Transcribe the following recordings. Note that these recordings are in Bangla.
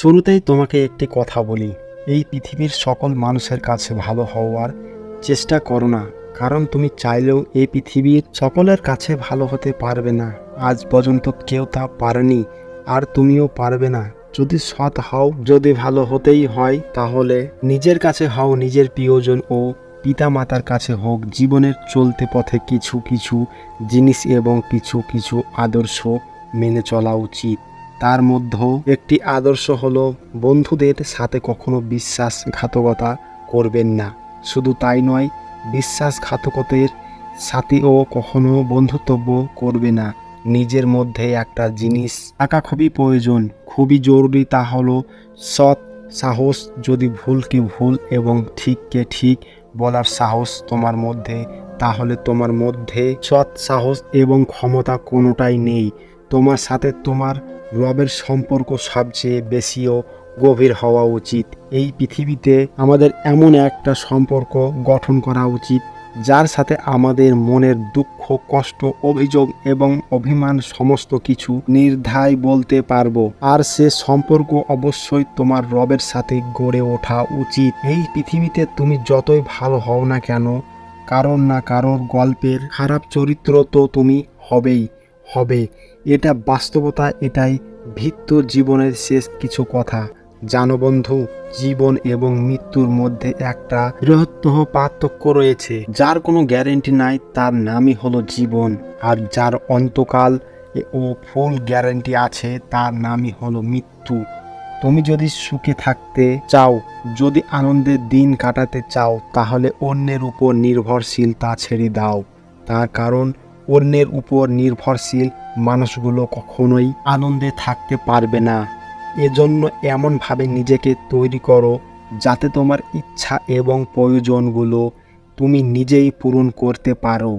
শুরুতেই তোমাকে একটি কথা বলি। এই পৃথিবীর সকল মানুষের কাছে ভালো হওয়ার চেষ্টা করো না, কারণ তুমি চাইলেও এই পৃথিবীর সকলের কাছে ভালো হতে পারবে না। আজ পর্যন্ত কেউ তা পারেনি, আর তুমিও পারবে না। যদি সৎ হও, যদি ভালো হতেই হয়, তাহলে নিজের কাছে হও নিজের প্রিয়জন ও পিতা মাতার কাছে হোক। জীবনের চলতে পথে কিছু কিছু জিনিস এবং কিছু কিছু আদর্শ মেনে চলা উচিত। তার মধ্যেও একটি আদর্শ হলো, বন্ধুদের সাথে কখনো বিশ্বাসঘাতকতা করবেন না। শুধু তাই নয়, বিশ্বাসঘাতকতের সাথেও কখনো বন্ধুত্ব করবে না। নিজের মধ্যে একটা জিনিস থাকা খুবই প্রয়োজন। খুবই জরুরি তা হলো, সৎ সাহস যদি ভুলকে ভুল এবং ঠিককে ঠিক বলার সাহস তোমার মধ্যে, তাহলে তোমার মধ্যে সৎ সাহস এবং ক্ষমতা কোনোটাই নেই। তোমার সাথে তোমার রবের সম্পর্ক সবচেয়ে বেশিও গভীর হওয়া উচিত। এই পৃথিবীতে আমাদের এমন একটা সম্পর্ক গঠন করা উচিত, যার সাথে আমাদের মনের দুঃখ, কষ্ট, অভিযোগ এবং অভিমান সমস্ত কিছু নির্ধায় বলতে পারব। আর সে সম্পর্ক অবশ্যই তোমার রবের সাথে গড়ে ওঠা উচিত। এই পৃথিবীতে তুমি যতই ভালো হও না কেন, কারোর না কারোর গল্পের খারাপ চরিত্র তো তুমি হবেই। হবে। এটা বাস্তবতা, এটাই ভিত্ত জীবনের শেষ কিছু কথা। জানো বন্ধু, জীবন এবং মৃত্যুর মধ্যে একটা বৃহত্তম পার্থক্য রয়েছে। যার কোনো গ্যারেন্টি নাই, তার নামই হলো জীবন। আর যার অন্তকাল ও ফুল গ্যারেন্টি আছে, তার নামই হলো মৃত্যু। তুমি যদি সুখে থাকতে চাও, যদি আনন্দের দিন কাটাতে চাও, তাহলে অন্যের উপর নির্ভরশীলতা ছেড়ে দাও। তার কারণ অন্যের উপর নির্ভরশীল মানুষগুলো কখনোই আনন্দে থাকতে পারবে না এজন্য এমনভাবে নিজেকে তৈরি করো যাতে তোমার ইচ্ছা এবং প্রয়োজনগুলো তুমি নিজেই পূরণ করতে পারো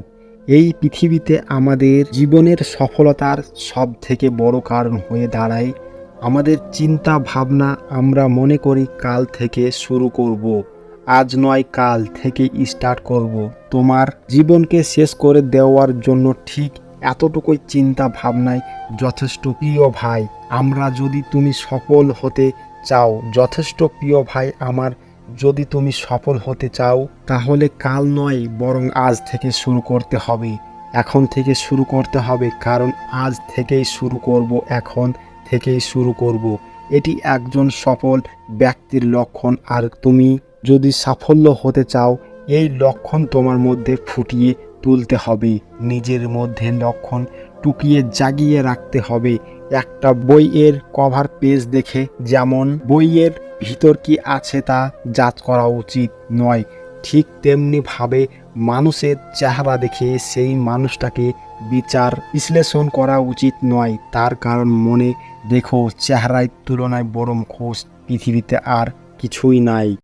এই পৃথিবীতে আমাদের জীবনের সফলতার সব থেকে বড় কারণ হয়ে দাঁড়ায় আমাদের চিন্তা ভাবনা আমরা মনে করি কাল থেকে শুরু করব। আজ নয়, কাল থেকে স্টার্ট করব। তোমার জীবনকে শেষ করে দেওয়ার জন্য ঠিক এতটুকুই চিন্তা ভাবনায় যথেষ্ট প্রিয় ভাই। আমরা যদি তুমি সফল হতে চাও, যথেষ্ট প্রিয় ভাই আমার, যদি তুমি সফল হতে চাও, তাহলে কাল নয়, বরং আজ থেকে শুরু করতে হবে। এখন থেকে শুরু করতে হবে, কারণ আজ থেকেই শুরু করব, এখন থেকেই শুরু করব। এটি একজন সফল ব্যক্তির লক্ষণ, আর তুমি যদি সাফল্য হতে চাও, এই লক্ষণ তোমার মধ্যে ফুটিয়ে তুলতে হবে। নিজের মধ্যে লক্ষণ টুকিয়ে জাগিয়ে রাখতে হবে। একটা বইয়ের কভার পেজ দেখে যেমন বইয়ের ভিতর কি আছে তা যাচ করা উচিত নয়। ঠিক তেমনিভাবে মানুষের চেহারা দেখে সেই মানুষটাকে বিচার, বিশ্লেষণ করা উচিত নয়। তার কারণ মনে দেখো চেহারায় তুলনায় বরং খোঁজ পৃথিবীতে আর কিছুই নাই।